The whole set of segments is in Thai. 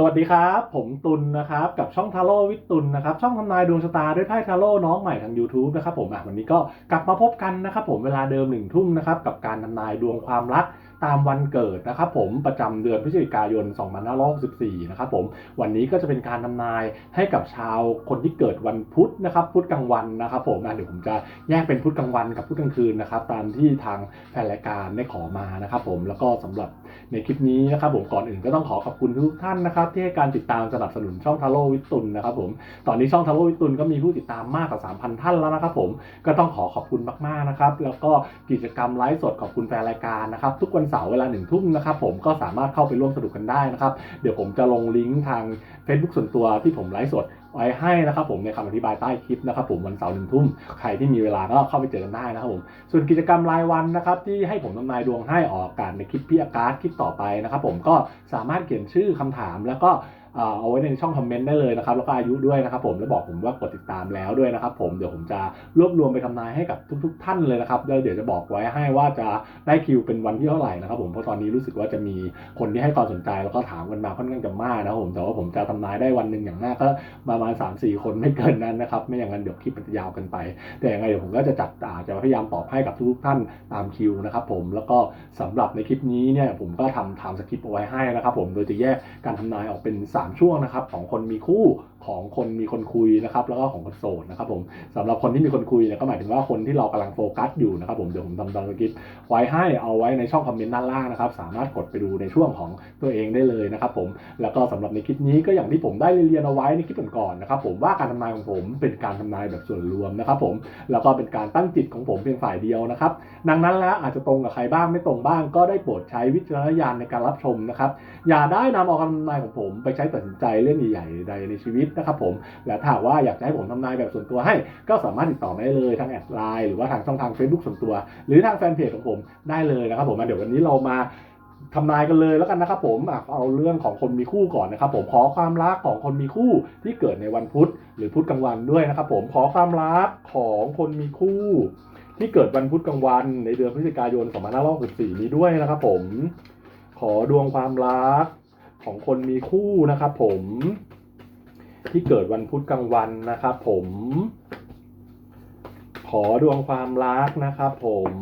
สวัสดีครับ ผมตุลนะครับ กับช่องทาโร่วิทตุลนะครับ ช่องทำนายดวงชะตาด้วยไพ่ทาโร่น้องใหม่ทาง YouTube นะครับผมอะวันนี้ก็กลับมาพบกันนะครับผมเวลาเดิมหนึ่งทุ่มนะครับ กับการทำนายดวงความรัก ตามวันเกิดนะครับผมประจำเดือนพฤศจิกายน 2564 นะครับผมวันนี้ก็จะเป็นการทำนายให้กับชาวคนที่เกิดวันพุธนะครับพุธกลางวันนะครับผมอะเดี๋ยวผมจะแยกเป็นพุธกลางวันกับพุธกลางคืนนะครับตามที่ทางแฟนรายการได้ขอมานะครับผมแล้วก็สำหรับในคลิปนี้นะครับผมก่อนอื่นก็ต้องขอขอบคุณทุกท่านนะครับที่ให้การติดตามสนับสนุนช่องทาโร่วิทุลนะครับผมตอนนี้ช่องทาโร่วิทุลก็มีผู้ติดตามมากกว่า 3,000 ท่านแล้วนะครับผมก็ต้องขอขอบคุณมากๆนะครับแล้วก็กิจกรรมไลฟ์สดขอบคุณแฟนรายการนะครับทุกวันเสาร์เวลาหนึ่งทุ่มนะครับผมก็สามารถเข้าไปร่วมสนุกกันได้นะครับ เดี๋ยวผมจะลงลิงก์ทาง Facebook ส่วนตัวที่ผมไลฟ์สดไว้ให้นะครับผมในคำอธิบายใต้คลิปนะครับผมวันเสาร์หนึ่งทุ่มใครที่มีเวลาก็เข้าไปเจอกันได้นะครับผมส่วนกิจกรรมรายวันนะครับที่ให้ผมทำนายดวงให้ออกอากาศในคลิปพี่อาการ์ดคลิปต่อไปนะครับผมก็สามารถเขียนชื่อคำถามแล้วก็ เอาไว้ในช่องคอมเมนต์ได้เลยนะครับแล้วก็อายุด้วยนะครับผมแล้วบอกผมว่ากดติดตามแล้วด้วยนะครับผมเดี๋ยวผมจะรวบรวมไปทำนายให้กับทุก ๆ ท่านเลยนะครับแล้วเดี๋ยวจะบอกไว้ให้ว่าจะได้คิวเป็นวันที่เท่าไหร่นะครับผมเพราะตอนนี้รู้สึกว่าจะมีคนที่ให้ความสนใจแล้วก็ถามกันมาค่อนข้างจะมากนะครับผมแต่ว่าผมจะทำนายได้วันหนึ่งอย่างมากก็ประมาณ3 4 คนไม่เกินนั้นนะครับไม่อย่างนั้นเดี๋ยวคลิปมันจะยาวกันไป แต่ยังไงเดี๋ยวผมก็จะจัดาจะพยายามตอบให้กับทุกๆท่านตามคิวนะครับผมแล้วก็สำหรับในคลิปนี้เนี่ยผมก็ทำไทม์สคริปต์เอาไว้ให้นะครับผมโดยจะแยกการทำนายออกเป็น3ช่วงนะครับของคนมีคู่ ของคนมีคนคุยนะครับ แล้วก็ของคนโสดนะครับผมสำหรับคนที่มีคนคุยเนี่ยก็หมายถึงว่าคนที่เรากำลังโฟกัสอยู่นะครับผมเดี๋ยวผมทำตามสคริปต์ไว้ให้เอาไว้ในช่องคอมเมนต์ด้านล่างนะครับ สามารถกดไปดูในช่วงของตัวเองได้เลยนะครับผมแล้วก็สำหรับในคลิปนี้ก็อย่างที่ผมได้เรียนเอาไว้ในคลิปก่อนๆนะครับผมว่าการทำนายของผมเป็นการทำนายแบบส่วนรวมนะครับผมแล้วก็เป็นการตั้งจิตของผมเพียงฝ่ายเดียวนะครับดังนั้นแล้วอาจจะตรงกับใครบ้างไม่ตรงบ้าง ก็ได้โปรดใช้วิจารณญาณในการรับชมนะครับอย่าได้นำเอาคำทำนายของผมไปใช้ตัดสินใจเรื่องใหญ่ๆใดในชีวิตนะครับผม และถ้าว่าอยากจะให้ผมทำนายแบบส่วนตัวให้ ก็สามารถติดต่อมาได้เลยทางแอดไลน์หรือว่าทางช่องทาง Facebook ส่วนตัว หรือทางแฟนเพจของผมได้เลยนะครับผมเดี๋ยววันนี้เรามาทำนายกันเลยแล้วกันนะครับผมอเอาเรื่องของคนมีคู่ก่อนนะครับผมขอความรักของคนมีคู่ที่เกิดในวันพุธหรือพุธกลางวันด้วยนะครับผมขอความรักของคนมีคู่ ที่เกิดวันพุธกลางวัน ในเดือนพฤศจิกายน2564นี้ด้วยนะครับผม ขอดวงความรักของคนมีคู่นะครับผม ที่เกิดวันพุธกลางวันนะครับผม ขอดวงความรักนะครับผม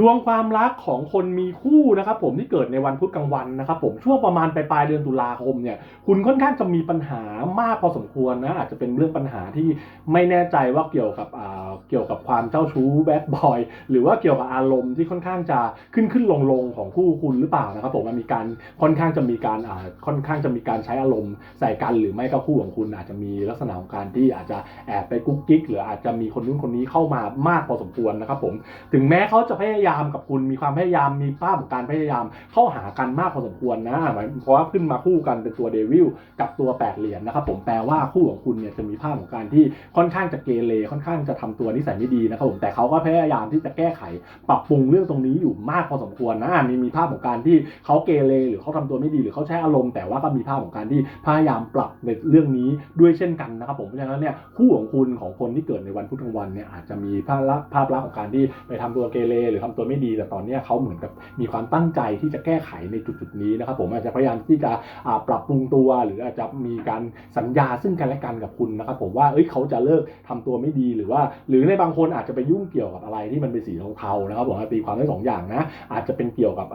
ดวงความรักของคนมีคู่นะครับผมที่เกิดในวันพุธกลางวันนะครับผมช่วงประมาณปลายปลายเดือนตุลาคมเนี่ยคุณค่อนข้างจะมีปัญหามากพอสมควรนะอาจจะเป็นเรื่องปัญหาที่ไม่แน่ใจว่าเกี่ยวกับอ่าเกี่ยวกับความเจ้าชู้แบดบอยหรือว่าเกี่ยวกับอารมณ์ที่ค่อนข้างจะขึ้นขึ้นลงลงของคู่คุณหรือเปล่านะครับผมมันมีการค่อนข้างจะมีการอ่าค่อนข้างจะมีการใช้อารมณ์ใส่กันหรือไม่ก็คู่ของคุณอาจจะมีลักษณะของการที่อาจจะแอบไปกุ๊กกิ๊กหรืออาจจะมีคนนู้นคนนี้เข้ามามากพอสมควรนะครับผมถึงแม้เขาจะพยายามยามกับคุณมีความพยายามมีภาพของการพยายามเข้าหากันมากพอสมควรนะหมายเพราะว่าขึ้นมาคู่กันเป็นตัวเดวิลกับตัวแปดเหรียญนะครับผมแปลว่าคู่ของคุณเนี่ยจะมีภาพของการที่ค่อนข้างจะเกเรค่อนข้างจะทำตัวนิสัยไม่ดีนะครับผมแต่เขาก็พยายามที่จะแก้ไข ปรับปรุงเรื่องตรงนี้อยู่มากพอสมควรนะมีมีภาพของการที่เขาเกเรหรือเขาทำตัวไม่ดีหรือเขาใช้อารมณ์แต่ว่าก็มีภาพของการที่พยายามปรับในเรื่องนี้ด้วยเช่นกันนะครับผมเพราะฉะนั้นเนี่ยคู่ของคุณของคนที่เกิดในวันพุธกลางวันเนี่ยอาจจะมีภาพลักษณ์ภาพลักของการที่ไปทำตัวเกเรหรือทำตัวไม่ดี แต่ตอนนี้เขาเหมือนกับมีความตั้งใจที่จะแก้ไขในจุดจุดๆนี้นะครับผมอาจจะพยายามที่จะปรับปรุงตัว หรืออาจจะมีการสัญญาซึ่งกันและกันกับคุณนะครับผมว่าเอ้ยเขาจะเลิกทำตัวไม่ดีหรือว่า หรือในบางคนอาจจะไปยุ่งเกี่ยวกับอะไรที่มันเป็นสีเทาๆนะครับผมตีความได้สองอย่างนะอาจจะเป็นเกี่ยวกับ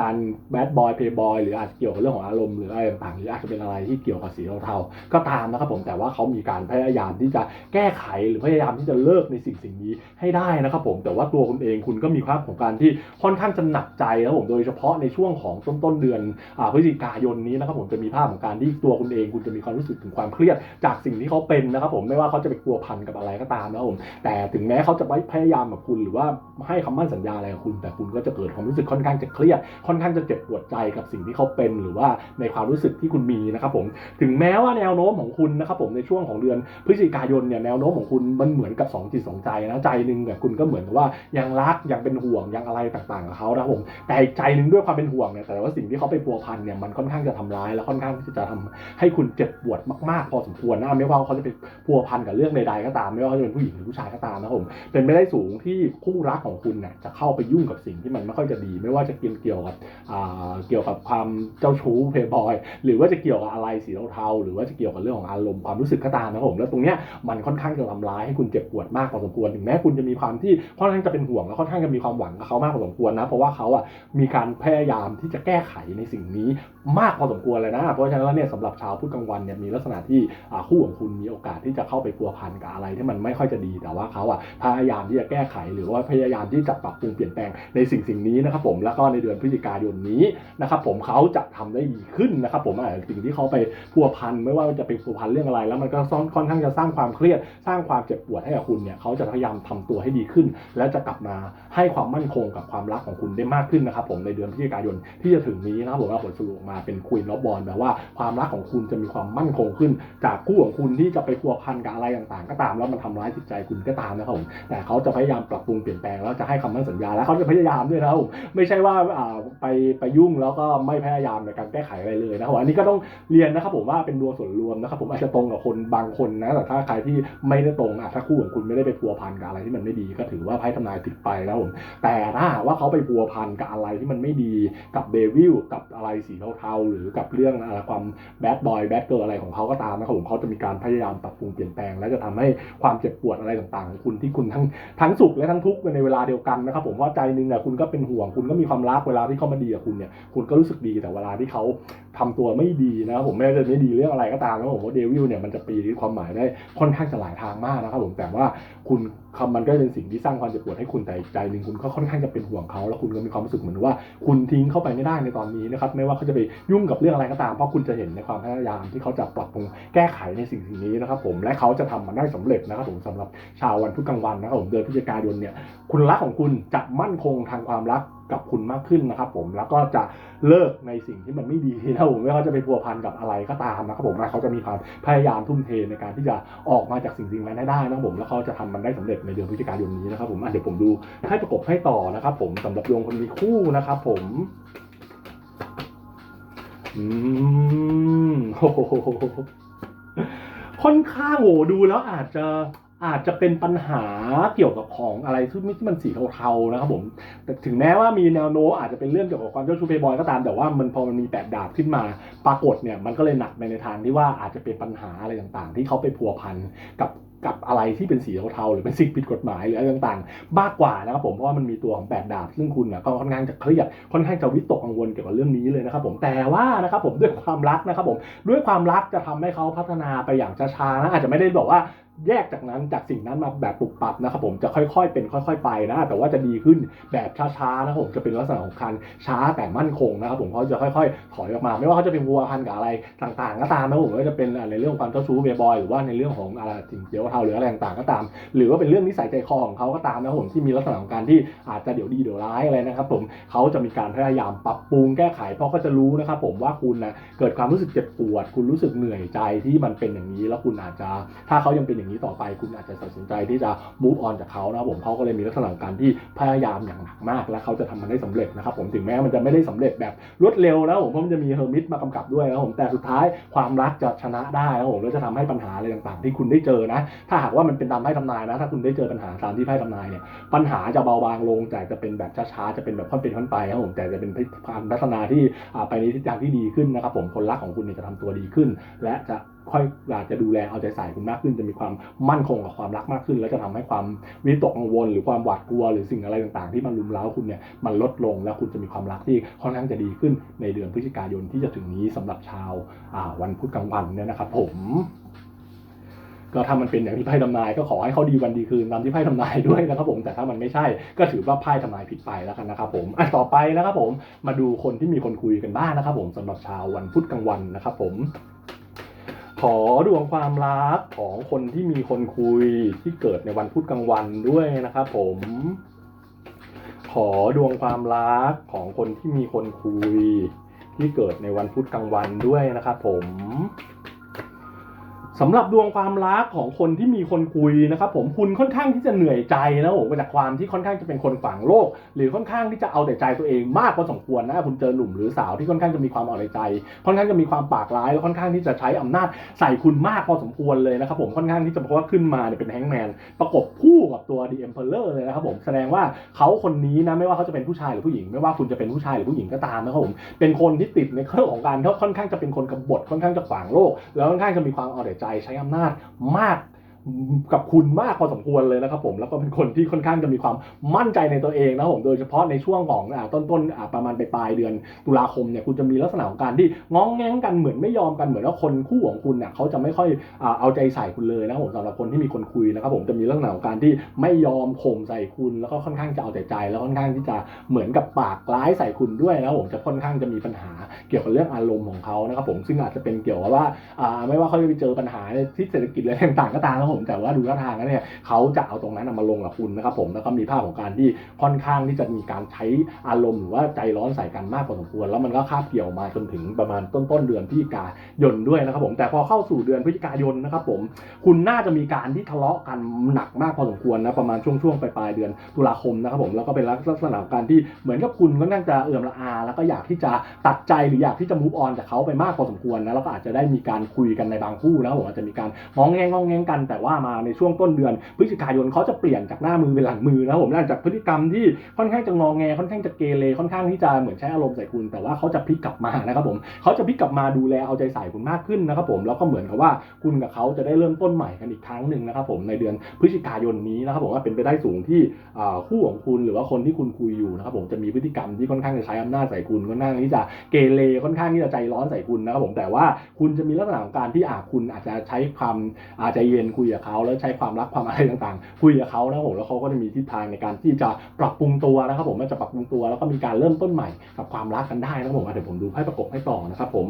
การแบดบอยเพย์บอยหรืออาจจะเกี่ยวกับเรื่องของอารมณ์หรืออะไรต่างๆหรืออาจจะเป็นอะไรที่เกี่ยวกับสีเทาๆก็ตามนะครับผมแต่ว่าเขามีการพยายามที่จะแก้ไขหรือพยายามที่จะเลิกในสิ่งสิ่งนี้ให้ได้นะครับผมแต่ว่าตัวคุณเองคุณก็มีมีภาพของการที่ค่อนข้างจะหนักใจนะครับผมโดยเฉพาะในช่วงของต้นต้นเดือนอพฤศจิกายนนี้นะครับผมจะมีภาพของการที่ตัวคุณเอง คุณจะมีความรู้สึกถึงความเครียด จากสิ่งที่เขาเป็นนะครับผมไม่ว่าเขาจะไปกลัวพันกับอะไรก็ตามนะครับผมแต่ถึงแม้เขาจะไม่พยายามแบบคุณหรือว่า ให้คำมั่นสัญญาอะไรกับคุณ แต่คุณก็จะเกิดความรู้สึกค่อนข้างจะเครียดค่อนข้างจะเจ็บปวดใจกับสิ่งที่เขาเป็น หรือว่าในความรู้สึกที่คุณมีนะครับผมถึงแม้ว่าแนวโน้มของคุณนะครับผมในช่วงของเดือนพฤศจิกายนเนี่ยแนวโน้มของคุณมันเหมือนกับสองจิตสองใจนะใจหนึ่งเนี่ยคุณก็เหมือนกับว่ายังรักยังเป็นห่วงยังอะไรต่างๆกับเขานะครับผมแต่อีกใจหนึ่งด้วยความเป็นห่วงเนี่ยแต่ว่าสิ่งที่เขาไปพัวพันเนี่ยมันค่อนข้างจะทำร้ายและค่อนข้างที่จะทำให้คุณเจ็บปวดมากๆ พอสมควรนะไม่ว่าเขาจะไปพัวพันกับเรื่องใดๆก็ตาม ไม่ว่าเขาจะเป็นผู้หญิงหรือผู้ชายก็ตามนะครับผมเป็นไม่ได้สูงที่คู่รักของคุณเนี่ยจะเข้าไปยุ่งกับสิ่งที่มันไม่ค่อยจะดี ไม่ว่าจะเกี่ยวเกี่ยวกับอ่าเกี่ยวกับความเจ้าชู้เพย์บอยหรือว่าจะเกี่ยวกับอะไรสีเทาๆหรือว่าจะเกี่ยวกับเรื่องของอารมณ์ความรู้สึกก็ตามนะครับผมแล้วตรงเนี้ยมันค่อนข้างจะทำร้ายให้คุณเจ็บปวดมากพอสมควรถึงแม้คุณจะมีความที่ค่อนข้างจะเป็นห่วงและค่อนข้างจะมีความหวังกับเขามากพอสมควรนะเพราะว่าเขาอะมีการพยายามที่จะแก้ไขในสิ่งนี้มากพอสมควรเลยนะ เพราะฉะนั้นเนี่ยสำหรับชาวพุธกลางวันเนี่ยมีลักษณะที่อ่าคู่ของคุณมีโอกาสที่จะเข้าไปพัวพันกับอะไรที่มันไม่ค่อยจะดีแต่ว่าเขาอะพยายามที่จะแก้ไขหรือว่าพยายามที่จะปรับปรุงเปลี่ยนแปลงในสิ่งสิ่งนี้นะครับผมแล้วก็ในเดือนพฤศจิกายนนี้นะครับผมเขาจะทำได้ดีขึ้นนะครับผมอ่าสิ่งที่เขาไปพัวพันไม่ว่าจะเป็นพัวพันเรื่องอะไร แล้วมันก็ซ่อนค่อนข้างจะสร้างความเครียด สร้างความเจ็บปวดให้กับคุณเนี่ยเขาจะพยายามทำตัวให้ดีขึ้น และจะกลับมาให้ความมั่นคงกับความรักของคุณได้มากขึ้นนะครับผมในเดือนพฤศจิกายนที่จะถึงนี้นะครับผมว่าผลสรุปออกมาเป็นคุยนอบบอลแปลว่าความรักของคุณจะมีความมั่นคงขึ้น จากคู่ของคุณที่จะไปพัวพันกับอะไรต่างๆ ก็ตามแล้วมันทำร้ายจิตใจคุณก็ตามนะครับผมแต่เขาจะพยายามปรับปรุงเปลี่ยนแปลงแล้วจะให้คำมั่นสัญญาและเขาจะพยายามด้วยนะผมไม่ใช่ว่าไปไปยุ่งแล้วก็ไม่พยายามในการแก้ไขอะไรเลยนะครับอันนี้ก็ต้องเรียนนะครับผมว่าเป็นดวงส่วนรวมนะครับผมอาจจะตรงกับคนบางคนนะแต่ถ้าใครที่ไม่ได้ตรงอะถ้าคู่ของคุณไม่ได้ไปพัวพันกับอะไรที่มันไม่ดีก็ถือว่าไพ่ทำนายผิดไปนะผมแต่ถ้าว่าเขาไปพัวพันกับอะไรที่มันไม่ดีกับเดวิลกับอะไรสีเทาๆหรือกับเรื่องอะไรความแบดบอยแบดเกิร์อะไรของเขาก็ตามนะครับผมเขาจะมีการพยายามปรับปรุงเปลี่ยนแปลง และจะทำให้ความเจ็บปวดอะไรต่างๆของคุณที่คุณทั้งทั้งสุขและทั้งทุกข์ในเวลาเดียวกันนะครับผมว่าใจนึงเนี่ยคุณก็เป็นห่วง คุณก็มีความรักเวลาที่เขามาดีกับคุณเนี่ยคุณก็รู้สึกดีแต่เวลาที่เขาทำตัวไม่ดีนะครับผมแม้จะไม่ดีเรื่องอะไรก็ตามนะผมว่าเดวิลเนี่ยมันจะปีความหมายได้ค่อนข้างจะหลายทางมากนะครับผมแต่ว่าคุณ คำมันก็เป็นสิ่งที่สร้างความเจ็บปวดให้คุณแต่ใจหนึ่งคุณก็ค่อนข้างจะเป็นห่วงเขา แล้วคุณก็มีความรู้สึกเหมือนว่า คุณทิ้งเข้าไปไม่ได้ในตอนนี้นะครับไม่ว่าเขาจะไปยุ่งกับเรื่องอะไรก็ตามเพราะคุณจะเห็นในความพยายามที่เขาจะปรับปรุงแก้ไขในสิ่งสิ่งนี้นะครับ ผมและเขาจะทำมันได้สำเร็จนะครับผมสำหรับชาววันพุธกลางวันนะครับผมเดือนพฤศจิกายนเนี่ยคุณรักของคุณจะมั่นคงทางความรัก กับคุณมากขึ้นนะครับ ผมแล้วก็จะเลิกในสิ่งที่มันไม่ดีนะผมไม่ว่าจะไปพัวพันกับอะไรก็ตามนะครับผมและเขาจะมีความพยายามทุ่มเทในการที่จะออกมาจากสิ่งสิ่งนั้นให้ได้นะครับผมแล้วเขาจะทำมันได้สำเร็จในเดือนพฤศจิกายนนี้นะครับผมเดี๋ยวผมดูให้ประกบให้ต่อนะครับ ผมสำหรับดวงคนมีคู่นะครับผมอืมโอ้โหค่อนข้างโหดูแล้วอาจจะ อาจจะเป็นปัญหาเกี่ยวกับของอะไรที่มันสีเทาๆนะครับผมแต่ถึงแม้ว่ามีแนวโน้มอาจจะเป็นเรื่องเกี่ยวกับความเจ้าชู้เพย์บอยก็ตามแต่ว่ามันพอมันมีแปดดาบขึ้นมา ปรากฏเนี่ยมันก็เลยหนักไปในทางที่ว่าอาจจะเป็นปัญหาอะไรต่างๆ ที่เขาไปพัวพันกับกับอะไรที่เป็นสีเทาๆหรือเป็นสิ่งผิดกฎหมายหรืออะไรต่างๆมากกว่านะครับผมเพราะว่ามันมีตัวของแปดดาบซึ่งคุณน่ะก็ค่อนข้างจะเครียดค่อนข้างจะวิตกกังวลเกี่ยวกับเรื่องนี้เลยนะครับผมแต่ว่านะครับผมด้วยความรักนะครับผมด้วยความรักจะทำให้เขาพัฒนาไปอย่างช้าๆนะอาจจะไม่ได้บอกว่า แยกจากนั้นจากสิ่งนั้นมาแบบปรับปรับนะครับผมจะค่อยๆ เป็นค่อย ๆ ไปนะแต่ว่าจะดีขึ้นแบบช้าๆนะครับผมจะเป็นลักษณะของการช้าแต่มั่นคงนะครับผมเขาจะค่อยๆ ถอยออกมา ไม่ว่าเขาจะเป็นวัวพันกับอะไรต่างๆ ก็ตามนะผมไม่ว่าจะเป็นในเรื่องความเจ้าชู้เบย์บอยหรือว่าในเรื่องของอะไรสิ่งเดียวเท่าหรืออะไรต่างๆก็ตาม หรือว่าเป็นเรื่องนิสัยใจคอของเขาก็ตามนะครับผมที่มีลักษณะของการที่อาจจะเดี๋ยวดีเดี๋ยวร้ายอะไรนะครับผมเขาจะมีการพยายามปรับปรุงแก้ไข เพราะเขาจะรู้นะครับผมว่าคุณนะเกิดความรู้สึกเจ็บปวด คุณรู้สึกเหนื่อยใจที่มันเป็นอย่างนี้ แล้วคุณอาจจะถ้าเขายังเป็นอย่างนี้ต่อไปคุณอาจจะตัดสินใจที่จะ move on จากเขานะครับผมเขาก็เลยมีลักษณะการที่พยายามอย่างหนักมาก และเขาจะทำมันได้สำเร็จนะครับผมถึงแม้มันจะไม่ได้สำเร็จแบบรวดเร็วนะผมเพราะมันจะมีเฮอร์มิตมากำกับด้วยนะผมแต่สุดท้ายความรักจะชนะได้นะผมแล้วจะทำให้ปัญหาอะไรต่างๆ ที่คุณได้เจอนะ ถ้าหากว่ามันเป็นตามไพ่ทำนายนะ ถ้าคุณได้เจอปัญหาตามที่ไพ่ทำนายเนี่ยปัญหาจะเบาบางลงแต่จะเป็นแบบช้าๆจะเป็นแบบค่อนเป็นค่อนไปครับผมแต่จะเป็นความพัฒนาที่ไปในทิศทางที่ดีขึ้นนะครับผมคนรักของคุณเนี่ยจะทำตัวดีขึ้น และจะ ค่อยอยากจะดูแลเอาใจใส่คุณมากขึ้น จะมีความมั่นคงกับความรักมากขึ้น และจะทำให้ความวิตกกังวล หรือความหวาดกลัว หรือสิ่งอะไรต่างๆ ที่มันรุมเร้าคุณเนี่ยมันลดลง แล้วคุณจะมีความรักที่ค่อนข้างจะดีขึ้นในเดือนพฤศจิกายนที่จะถึงนี้สำหรับชาวาวันพุธกลางวันเนี่ยนะครับ ผมก็ถ้ามันเป็นอย่างที่ไพ่ทำนายก็ขอให้เขาดีวันดีคืนตามที่ไพ่ทำนายด้วยนะครับผมแต่ถ้ามันไม่ใช่ก็ถือว่าไพ่ทำนายผิดไปแล้วกันนะครับผมอะต่อไปนะครับผมมาดูคนที่มีคนคุยกันบ้างนะครับผมสำหรับชาววันพุธกลางวันนะครับผม ขอดวงความรักของคนที่มีคนคุยที่เกิดในวันพุธกลางวันด้วยนะครับผม ขอดวงความรักของคนที่มีคนคุย ที่เกิดในวันพุธกลางวันด้วยนะครับผม สำหรับดวงความรักของคนที่มีคนคุยนะครับผมคุณค่อนข้างที่จะเหนื่อยใจนะผมมาจากความที่ค่อนข้างจะเป็นคนฝังโลก หรือค่อนข้างที่จะเอาแต่ใจตัวเองมากพอสมควรนะคุณเจอหนุ่มหรือสาวที่ค่อนข้างจะมีความเอาแต่ใจ ค่อนข้างจะมีความปากร้ายแล้วค่อนข้างที่จะใช้อำนาจใส่คุณมากพอสมควรเลยนะครับผมค่อนข้างที่จะเพราะว่าขึ้นมาเนี่ยเป็นแฮงแมนประกบคู่กับตัว The Emperor เลยนะครับผมแสดงว่าเขาคนนี้นะไม่ว่าเขาจะเป็นผู้ชายหรือผู้หญิง ไม่ว่าคุณจะเป็นผู้ชายหรือผู้หญิงก็ตามนะครับผมเป็นคนที่ติดในเรื่องของการค่อนข้างจะเป็นคนกบฏค่อนข้างจะขวางโลก แล้วค่อนข้างจะมีความเอาแต่ใจใช้อำนาจมาก กับคุณมากพอสมควรเลยนะครับผมแล้วก็เป็นคนที่ค่อนข้างจะมีความมั่นใจในตัวเองนะผมโดยเฉพาะในช่วงของต้นต้นๆประมาณไปลายเดือนตุลาคมเนี่ยคุณจะมีลักษณะของการที่ง้องแง้งกันเหมือนไม่ยอมกันเหมือนว่าคนคู่ของคุณเนี่ยเขาจะไม่ค่อยเอาใจใส่คุณเลยนะครับผมสำหรับคนที่มีคนคุยนะครับผมจะมีลักษณะของการที่ไม่ยอมข่มใส่คุณ แล้วก็ค่อนข้างจะเอาแต่ใจ แล้วค่อนข้างที่จะเหมือนกับปากร้ายใส่คุณด้วยนะผมจะค่อนข้างจะมีปัญหาเกี่ยวกับเรื่องอารมณ์ของเขานะครับผมซึ่งอาจจะเป็นเกี่ยวกับว่าไม่ว่าเขาจะไปเจอปัญหาที่เศรษฐกิจอะไรต่างๆก็ตามนะครับผมแต่ว่าดูท่าทางแล้วเนี่ยเขาจะเอาตรงนั้นมาลงกับคุณนะครับผมแล้วก็มีภาพของการที่ค่อนข้างที่จะมีการใช้อารมณ์หรือว่าใจร้อนใส่กันมากพอสมควร แล้วมันก็คาบเกี่ยวมาจนถึงประมาณต้นต้นเดือนพฤศจิกายนด้วยนะครับผมแต่พอเข้าสู่เดือนพฤศจิกายนนะครับผมคุณน่าจะมีการที่ทะเลาะกันหนักมากพอสมควรนะประมาณช่วงช่วงปลายเดือนตุลาคมนะครับผมแล้วก็เป็นลักษณะการที่เหมือนกับคุณก็น่าจะเอื่อมละอา แล้วก็อยากที่จะตัดใจหรืออยากที่จะมูฟออนจากเขาไปมากพอสมควรนะแล้วก็อาจจะได้มีการคุยกันในบางคู่นะครับผมอาจจะมีการมองแงงงองแงงกันแต่ว่ามาในช่วงต้นเดือน พฤศจิกายนเขาจะเปลี่ยนจากหน้ามือเป็นหลังมือนะครับผมจากพฤติกรรมที่ค่อนข้างจะงองแงค่อนข้างจะเกเรค่อนข้างที่จะเหมือนใช้อารมณ์ใส่คุณ แต่ว่าเขาจะพลิกกลับมานะครับผมเขาจะพลิกกลับมาดูแลเอาใจใส่คุณมากขึ้นนะครับผมแล้วก็เหมือนกับว่าคุณกับเขาจะได้เริ่มต้นใหม่กันอีกครั้งหนึ่งนะครับผมในเดือนพฤศจิกายนนี้นะครับผมว่าเป็นไปได้สูงที่คู่ของคุณหรือว่าคนที่คุณคุยอยู่นะครับผมจะมีพฤติกรรมที่ค่อนข้างจะใช้อำนาจใส่คุณค่อนข้างที่จะเกเรค่อนข้างที่จะใจร้อนใส่คุณนะครับผมแต่ว่าคุณจะมีลักษณะของการที่อาคุณอาจจะใช้ความอาใจเย็นคุยยกับเขาแล้วใช้ความรักความอะไรต่างๆ คุยกับเขานะครับผมแล้วเขาก็จะมีทิศทางในการที่จะปรับปรุงตัวนะครับผมมันจะปรับปรุงตัวแล้วก็มีการเริ่มต้นใหม่กับความรักกันได้นะครับผมเดี๋ยวผมดูไพ่ประกบให้ต่อนะครับผม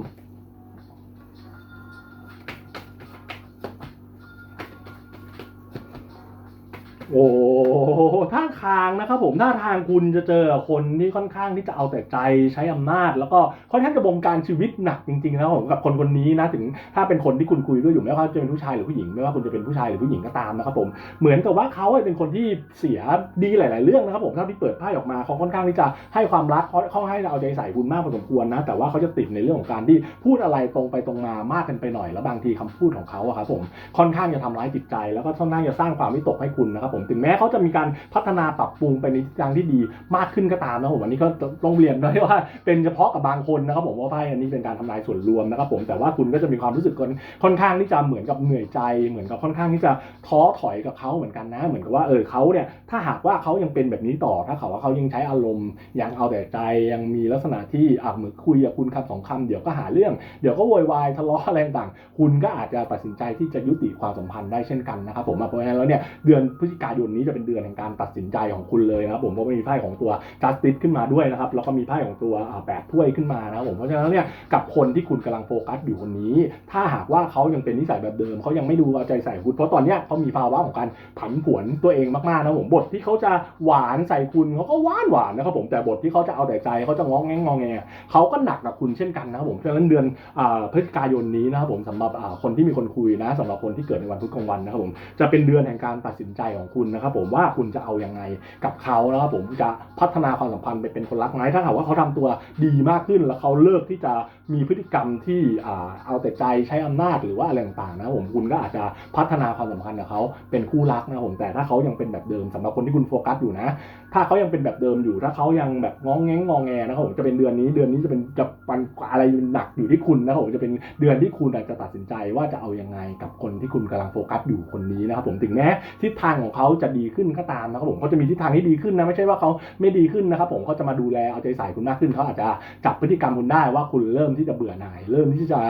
โอ้โห ท่าทางนะครับผมท่าทางคุณจะเจอคนที่ค่อนข้างที่จะเอาแต่ใจใช้อำนาจ แล้วก็ค่อนข้างจะบงการชีวิตหนักจริงๆนะครับผมกับคนคนนี้นะถึงถ้าเป็นคนที่คุณคุยด้วยอยู่ไม่ว่าจะเป็นผู้ชายหรือผู้หญิงไม่ว่าคุณจะเป็นผู้ชายหรือผู้หญิงก็ตามนะครับผมเหมือนกับว่าเขาเป็นคนที่เสียดีหลาย ๆ เรื่องนะครับผมเท่าที่เปิดไพ่ออกมาเขาค่อนข้างที่จะให้ความรักเขาเขาให้เอาใจใส่คุณมากพอสมควรนะแต่ว่าเขาจะติดในเรื่องของการที่พูดอะไรตรงไปตรงมามากกันไปหน่อยแล้วบางทีคำพูดของเขาอะครับผมค่อนข้างจะทำร้ายจิตใจ แล้วก็ค่อนข้างจะสร้างความวิตกให้คุณนะครับผมถึงแม้เขาจะมีการพัฒนาปรับปรุงไปในทางที่ดีมากขึ้นก็ตามนะครับผมอันนี้ก็ต้องเรียนด้วยว่าเป็นเฉพาะกับบางคนนะครับผมว่าไพ่อันนี้เป็นการทำลายส่วนรวมนะครับผมแต่ว่าคุณก็จะมีความรู้สึกค่อนค่อนข้างที่จะเหมือนกับเหนื่อยใจ เหมือนกับค่อนข้างที่จะท้อถอยกับเขาเหมือนกันนะ เหมือนกับว่าเออเขาเนี่ยถ้าหากว่าเขายังเป็นแบบนี้ต่อถ้าเขาว่าเขายังใช้อารมณ์ยังเอาแต่ใจยังมีลักษณะที่อะเหมือนคุยกับคุณคำสองคำเดี๋ยวก็หาเรื่องเดี๋ยวก็โวยวายทะเลาะอะไรต่างคุณก็อาจจะตัดสินใจที่จะยุติความสัมพันธ์ได้เช่นกันนะครับผมเพราะฉะนั้นแล้วเนี่ยเดือนพฤศจิกายนนี้จะเป็นเดือนแห่งการตัดสินใจของคุณเลยนะครับผมเพราะว่มีไพ่ของตัวจัสติสขึ้นมาด้วยนะครับแล้วก็มีไพ่ของตัวอ่าแปดถ้วยขึ้นมานะครับผมเพราะฉะนั้นเนี่ยกับคนที่คุณกำลังโฟกัสอยู่คนนี้ ถ้าหากว่าเขายังเป็นนิสัยแบบเดิมเขายังไม่ดูเอาใจใส่คุณเพราะตอนเนี้ยเขามีภาวะของการผันผวนตัวเองมากๆนะผมบทที่เขาจะหวานใส่คุณเขาก็หวานหวานนะครับผมแต่บทที่เขาจะเอาแต่ใจเขาจะง้องแงงงองแงเขาก็หนักกับคุณเช่นกันนะครับผมเพราะฉะนั้นเดือนพฤศจิกายนนี้นะครับผมสำหรับคนที่มีคนคุยนะสำหรับคนที่เกิดในวันพุธกลางวันนะครับผมจะเป็นเดือนแห่งการตัดสินใจของคุณนะครับผมว่าคุณจะเอายังไง กับเขาแล้วผมจะพัฒนาความสัมพันธ์ไปเป็นคนรักไหมถ้าหากว่าเขาทำตัวดีมากขึ้นแล้วเขาเลิกที่จะ มีพฤติกรรมที่เอาแต่ใจใช้อำนาจหรือว่าอะไรต่างๆนะผมคุณก็อาจจะพัฒนาความสัมพันธ์กับเขาเป็นคู่รักนะผมแต่ถ้าเขายังเป็นแบบเดิมสำหรับคนที่คุณโฟกัสอยู่นะ ถ้าเขายังเป็นแบบเดิมอยู่ถ้าเขายังแบบง้องแงงงองแงนะครับผมจะเป็นเดือนนี้เดือนนี้จะเป็นจะมันอะไรหนักอยู่ที่คุณนะครับผมจะเป็นเดือนที่คุณอาจจะตัดสินใจว่าจะเอายังไงกับคนที่คุณกำลังโฟกัสอยู่คนนี้นะครับผมถึงแม้ทิศทางของเขาจะดีขึ้นก็ตามนะครับผมเขาจะมีทิศทางที่ดีขึ้นนะไม่ใช่ว่าเขาไม่ดีขึ้นนะครับผมเขาจะมาดูแลเอาใจใส่คุณมากขึ้นเขาอาจจะจับพฤติกรรมคุณได้ว่าคุณเริ่มที่จะเบื่อหน่าย เริ่มที่จะ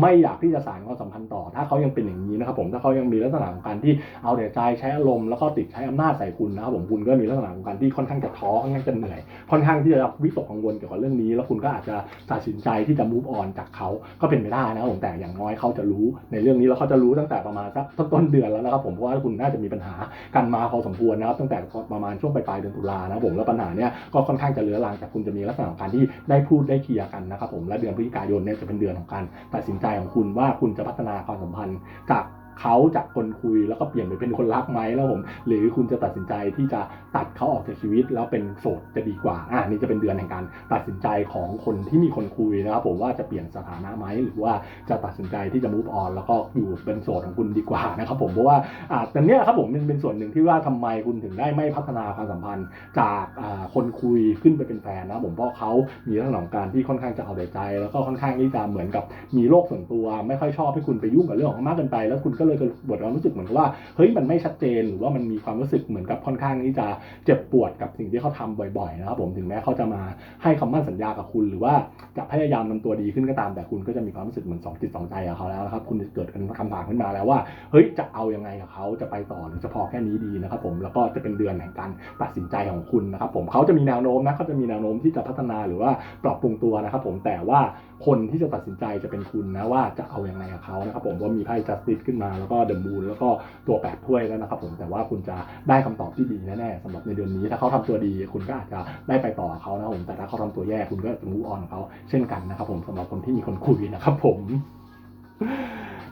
ไม่อยากที่จะสานความสัมพันธ์ต่อ ถ้าเขายังเป็นอย่างนี้นะครับผมถ้าเขายังมีลักษณะของการที่เอาแต่ใจใช้อารมณ์แล้วก็ติดใช้อำนาจใส่คุณนะครับผมคุณก็มีลักษณะของการที่ค่อนข้างจะท้อค่อนข้างจะเหนื่อย ค่อนข้างที่จะวิตกกังวลเกี่ยวกับเรื่องนี้ แล้วคุณก็อาจจะตัดสินใจที่จะ move on จากเขาก็เป็นไปได้นะครับผมแต่อย่างน้อยเขาจะรู้ในเรื่องนี้แล้วเขาจะรู้ตั้งแต่ประมาณสักต้นเดือนแล้วนะครับผมเพราะว่าคุณน่าจะมีปัญหากันมาพอสมควรนะครับตั้งแต่ประมาณช่วงปลายเดือนตุลานะครับผมแล้วปัญหาเนี้ยก็ค่อนข้างจะเลื้อรังแต่คุณจะมีลักษณะของการที่ได้พูดได้เคลียร์กันนะครับผมและเดือนพฤศจิกายนเนี่ยจะเป็นเดือนของการตัดสินใจของคุณว่าคุณจะพัฒนาความสัมพันธ์จาก เขาจากคนคุยแล้วก็เปลี่ยนไปเป็นคนรักไหมแล้วผมหรือคุณจะตัดสินใจที่จะตัดเขาออกจากชีวิตแล้วเป็นโสดจะดีกว่าอ่านี่จะเป็นเดือนแห่งการตัดสินใจของคนที่มีคนคุยนะครับผมว่าจะเปลี่ยนสถานะไหมหรือว่าจะตัดสินใจที่จะ move on แล้วก็อยู่เป็นโสดของคุณดีกว่านะครับผมเพราะว่าอ่าแต่เนี้ยครับผมมันเป็นส่วนหนึ่งที่ว่าทำไมคุณถึงได้ไม่พัฒนาความสัมพันธ์จากอ่าคนคุยขึ้นไปเป็นแฟนนะผมเพราะเขามีลักษณะของการที่ค่อนข้างจะเอาแต่ใจ แล้วก็ค่อนข้างที่จะเหมือนกับมีโลกส่วนตัว ไม่ค่อยชอบให้คุณไปยุ่งกับเรื่องของมากเกินไป แล้วคุณก็เลยเกิดบทความรู้สึกเหมือนกับว่าเฮ้ยมันไม่ชัดเจนหรือว่ามันมีความรู้สึกเหมือนกับค่อนข้างที่จะเจ็บปวดกับสิ่งที่เขาทำบ่อยๆนะครับผมถึงแม้เขาจะมาให้คำมั่นสัญญากับคุณ หรือว่าจะพยายามทำตัวดีขึ้นก็ตามแต่คุณก็จะมีความรู้สึกเหมือนสองจิตสองใจกับเขาแล้วนะครับคุณเกิดคำถามขึ้นมาแล้วว่าเฮ้ยจะเอายังไงกับเขาจะไปต่อหรือจะพอแค่นี้ดีนะครับผมแล้วก็จะเป็นเดือนแห่งการตัดสินใจของคุณนะครับผมเขาจะมีแนวโน้มนะเขาจะมีแนวโน้มที่จะพัฒนาหรือว่าปรับปรุงตัวนะครับผมแต่ว่าคนที่จะตัดสินใจจะเป็นคุณนะว่าจะเอาอยังไงกับเขานะครับผมว่ามีไพ่จัสติสขึ้นมาแล้วก็เดอะมูนแล้วก็ตัวแปดถ้วยแล้วนะครับผมแต่ว่าคุณจะได้คำตอบที่ดีแน่ๆสำหรับในเดือนนี้ ถ้าเขาทำตัวดี คุณก็อาจจะได้ไปต่อเขานะครับผมแต่ถ้าเขาทำตัวแย่คุณก็จะมูออนเขา เช่นกันนะครับผมสำหรับคนที่มีคนคุยนะครับผม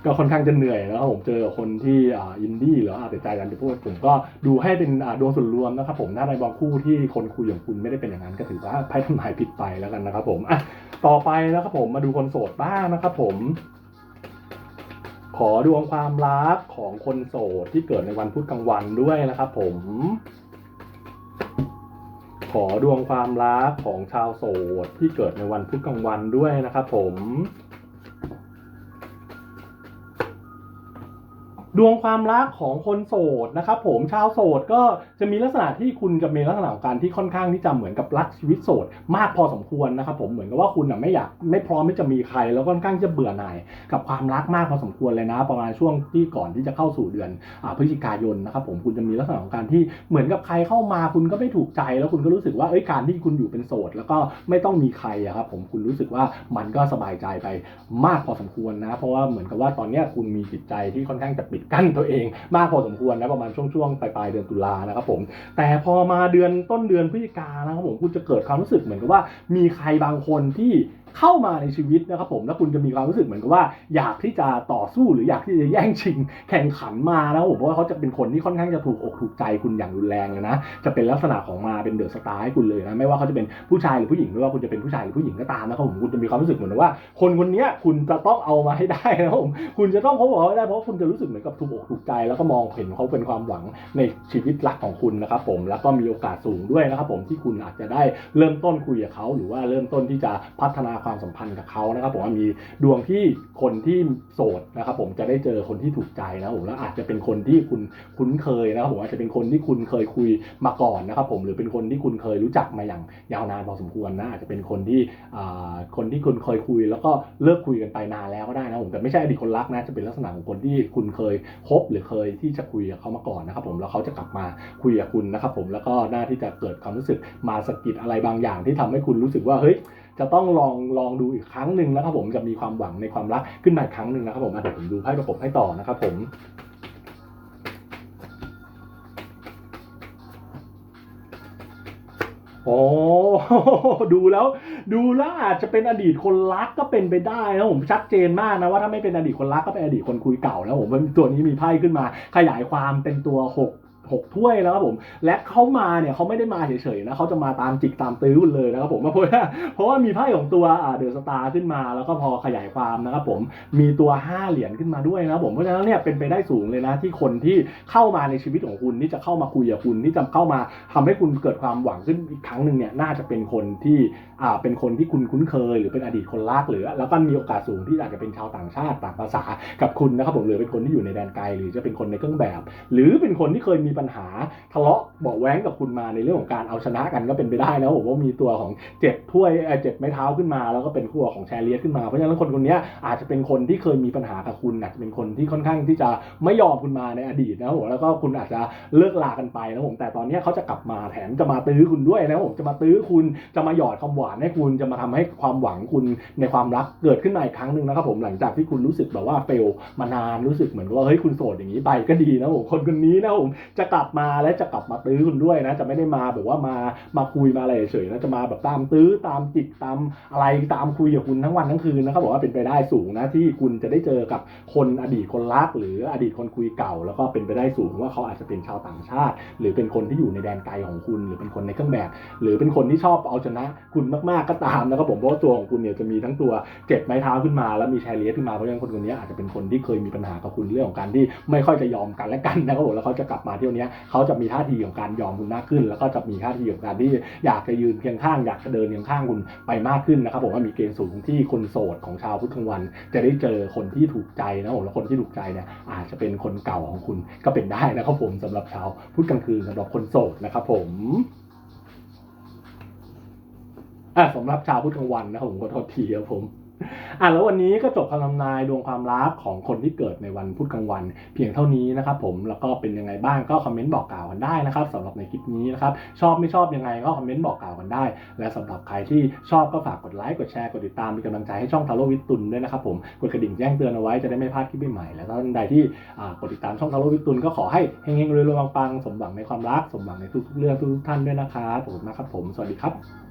ก็ค่อนข้างจะเหนื่อยแล้วครับผมเจอคนที่อินดี้หรือว่าเอาแต่ใจกันจะพูดผมก็ดูให้เป็นดวงส่วนรวมนะครับผมถ้าในบางคู่ที่คนคุยอย่างคุณไม่ได้เป็นอย่างนั้นก็ถือว่าไพ่ทำนายผิดไปแล้วกันนะครับผมอะต่อไปนะครับผมมาดูคนโสดบ้างนะครับผมขอดวงความรักของคนโสดที่เกิดในวันพุธกลางวันด้วยนะครับผม ขอดวงความรักของชาวโสดที่เกิดในวันพุธกลางวันด้วยนะครับผม ดวงความรักของคนโสดนะครับผมชาวโสดก็จะมีลักษณะที่คุณจะมีลักษณะของการที่ค่อนข้างที่จะเหมือนกับรักชีวิตโสด มากพอสมควรนะครับผมเหมือนกับว่าคุณอะไม่อยากไม่พร้อมที่จะมีใคร แล้วค่อนข้างจะเบื่อหน่ายกับความรักมากพอสมควรเลยนะ ประมาณช่วงที่ก่อนที่จะเข้าสู่เดือนอพฤศจิกายนนะครับผมคุณจะมีลักษณะของการที่เหมือนกับใครเข้ามา คุณก็ไม่ถูกใจ แล้วคุณก็รู้สึกว่าเอ้ยการที่คุณอยู่เป็นโสด แล้วก็ไม่ต้องมีใครอะครับผมคุณรู้สึกว่ามันก็สบายใจไปมากพอสมควรนะ เพราะว่าเหมือนกับว่าตอนเนี้ยคุณมีจิตใจที่ค่อนข้างจะปิดกั้นตัวเองมากพอสมควรนะประมาณช่วงช่วงปลายปลายเดือนตุลานะครับผมแต่พอมาเดือนต้นเดือนพฤศจิกานะครับผมคุณจะเกิดความรู้สึกเหมือนกับว่ามีใครบางคนที่ เข้ามาในชีวิตนะครับผมแล้วคุณจะมีความรู้สึกเหมือนกับว่า อยากที่จะต่อสู้หรืออยากที่จะแย่งชิง แข่งขันมานะครับผมเพราะว่าเขาจะเป็นคนที่ค่อนข้างจะถูกอกถูกใจคุณอย่างรุนแรงเลยนะจะเป็นลักษณะของมาเป็นเดอะสตาร์ให้คุณเลยนะไม่ว่าเขาจะเป็นผู้ชายหรือผู้หญิงไม่ว่าคุณจะเป็นผู้ชายหรือผู้หญิงก็ตามนะครับผมคุณจะมีความรู้สึกเหมือนว่า คนคนนี้คุณจะต้องเอามาให้ได้นะครับผมคุณจะต้องพบกับเขาให้ได้เพราะคุณจะรู้สึกเหมือนกับถูกอกถูกใจ แล้วก็มองเห็นเขาเป็นความหวังในชีวิตรักของคุณนะครับผมแล้วก็มีโอกาสสูงด้วยนะครับผมที่คุณอาจจะได้เริ่มต้นคุยกับเขาหรือว่าเริ่มต้นที่จะพัฒนาความสัมพันธ์กับเขานะครับผมว่ามีดวงที่คนที่โสดนะครับผมจะได้เจอคนที่ถูกใจนะผมแล้วอาจจะเป็นคนที่คุณคุ้นเคยนะครับผมอาจจะเป็นคนที่คุณเคยคุยมาก่อนนะครับผมหรือเป็นคนที่คุณเคยรู้จักมาอย่างยาวนานพอสมควรนะอาจจะเป็นคนที่คนที่คุณเคยคุย แล้วก็เลิกคุยกันไปนานแล้วก็ได้นะผมแต่ไม่ใช่อดีตคนรักนะจะเป็นลักษณะของคนที่คุณเคยคบหรือเคยที่จะคุยกับเขามาก่อนนะครับผมแล้วเขาจะกลับมาคุยกับคุณนะครับผมแล้วก็น่าที่จะเกิดความรู้สึกมาสะกิดอะไรบางอย่างที่ทำให้คุณรู้สึกว่าเฮ้ย จะต้องลองลองดูอีกครั้งหนึ่งนะครับผมจะมีความหวังในความรักขึ้นมาอีกครั้งหนึ่งนะครับผมเดี๋ยวผมดูไพ่ประกบให้ต่อนะครับผมโอ้ดูแล้วดูแล้วอาจจะเป็นอดีตคนรักก็เป็นไปได้นะผมชัดเจนมากนะว่าถ้าไม่เป็นอดีตคนรักก็เป็นอดีตคนคุยเก่านะผมว่าตัวนี้มีไพ่ขึ้นมา ขยายความเป็นตัวห หกถ้วยแล้วครับผม และเขามาเนี่ยเขาไม่ได้มาเฉยๆนะเขาจะมาตามจิกตามตื้อเลยนะครับผมเพราะว่าเพราะว่ามีไพ่ของตัวเดอะสตาร์ขึ้นมา แล้วก็พอขยายความนะครับผมมีตัว 5 เหรียญขึ้นมาด้วยนะผมเพราะฉะนั้นเนี่ยเป็นไปได้สูงเลยนะที่คนที่เข้ามาในชีวิตของคุณที่จะเข้ามาคุยกับคุณที่จะเข้ามาทำให้คุณเกิดความหวังขึ้นอีกครั้งหนึ่งเนี่ยน่าจะเป็นคนที่อ่าเป็นคนที่คุณคุ้นเคย หรือเป็นอดีตคนรักหรือ แล้วก็มีโอกาสสูงที่อาจจะเป็นชาวต่างชาติต่างภาษากับคุณนะครับผมหรือเป็นคนที่อยู่ในแดนไกล หรือจะเป็นคนในเครื่องแบบ หรือเป็นคนที่เคยมีปัญหาทะเลาะเบาะแว้งกับคุณมาในเรื่องของการเอาชนะกันก็เป็นไปได้นะผมว่ามีตัวของเจ็บถ้วยเจ็บไม้เท้าขึ้นมา แล้วก็เป็นขั้วของแชร์เลียสขึ้นมาเพราะฉะนั้นคนคนนี้อาจจะเป็นคนที่เคยมีปัญหากับคุณอาจจะเป็นคนที่ค่อนข้างที่จะไม่ยอมคุณมาในอดีตนะผมแล้วก็คุณอาจจะเลิกลากันไปนะผมแต่ตอนนี้เขาจะกลับมาแถมจะมาตื้อคุณด้วยนะผมจะมาตื้อคุณจะมาหยอดคำหวานให้คุณจะมาทำให้ความหวังคุณในความรักเกิดขึ้นมาอีกครั้งหนึ่งนะครับผมหลังจากที่คุณรู้สึกแบบว่าเฟลมานานรู้สึกเหมือนว่าเฮ้ยคุณโสดอย่างนี้ไปก็ดีนะผมคนคนนี้นะผมจะจะกลับมาและจะกลับมาตื้อคุณด้วยนะ จะไม่ได้มาแบบว่ามามาคุยมาอะไรเฉยๆนะจะมาแบบตามตื้อตามจิกตามอะไรตามคุยกับคุณทั้งวันทั้งคืนนะครับบอกว่าเป็นไปได้สูงนะที่คุณจะได้เจอกับคนอดีตคนรัก หรืออดีตคนคุยเก่า แล้วก็เป็นไปได้สูงว่าเขาอาจจะเป็นชาวต่างชาติ หรือเป็นคนที่อยู่ในแดนไกลของคุณ หรือเป็นคนในเครื่องแบบ หรือเป็นคนที่ชอบเอาชนะ คุณมากๆก็ตามนะครับผมเพราะว่าตัวของคุณเนี่ยจะมีทั้งตัวเจ็บไม้เท้าขึ้นมา แล้วมีแชร์เลียสขึ้นมาเพราะฉะนั้นคนคนนี้อาจจะเป็นคนที่เคยมีปัญหากับคุณเรื่องของการที่ไม่ค่อยจะยอมกันและกันนะครับผมแล้วเขาจะกลับมาเที่ยวเนี้เขาจะมีท่าทีของการยอมคุณมากขึ้น แล้วก็จะมีท่าทีของการที่อยากจะยืนเคียงข้าง อยากจะเดินเคียงข้างคุณไปมากขึ้นนะครับผมว่ามีเกณฑ์สูงที่คนโสดของชาวพุทธกลางวัน จะได้เจอคนที่ถูกใจนะผมแล้วคนที่ถูกใจเนี่ยอาจจะเป็นคนเก่าของคุณก็เป็นได้นะครับผมสำหรับชาวพุธกลางคืนสำหรับคนโสดนะครับผมอะสำหรับชาวพุธกลางวันนะครับผมก็โทษทีครับผม อะแล้ววันนี้ก็จบคำทำนายดวงความรักของคนที่เกิดในวันพุธกลางวัน เพียงเท่านี้นะครับผมแล้วก็เป็นยังไงบ้างก็คอมเมนต์บอกกล่าวกันได้นะครับสำหรับในคลิปนี้นะครับชอบไม่ชอบยังไงก็คอมเมนต์บอกกล่าวกันได้ และสำหรับใครที่ชอบก็ฝากกดไลค์กดแชร์กดติดตามเป็นกำลังใจให้ช่องทาโร่วิทตุนด้วยนะครับผมกดกระดิ่งแจ้งเตือนเอาไว้จะได้ไม่พลาดคลิปใหม่และท่านใดที่กดติดตามช่องทาโร่วิทตุนก็ขอให้เฮงๆรวยๆปังๆสมหวังในความรักสมหวังในทุกๆเรื่องทุกๆท่านด้วยนะครับขอบคุณมากครับผมสวัสดีครับ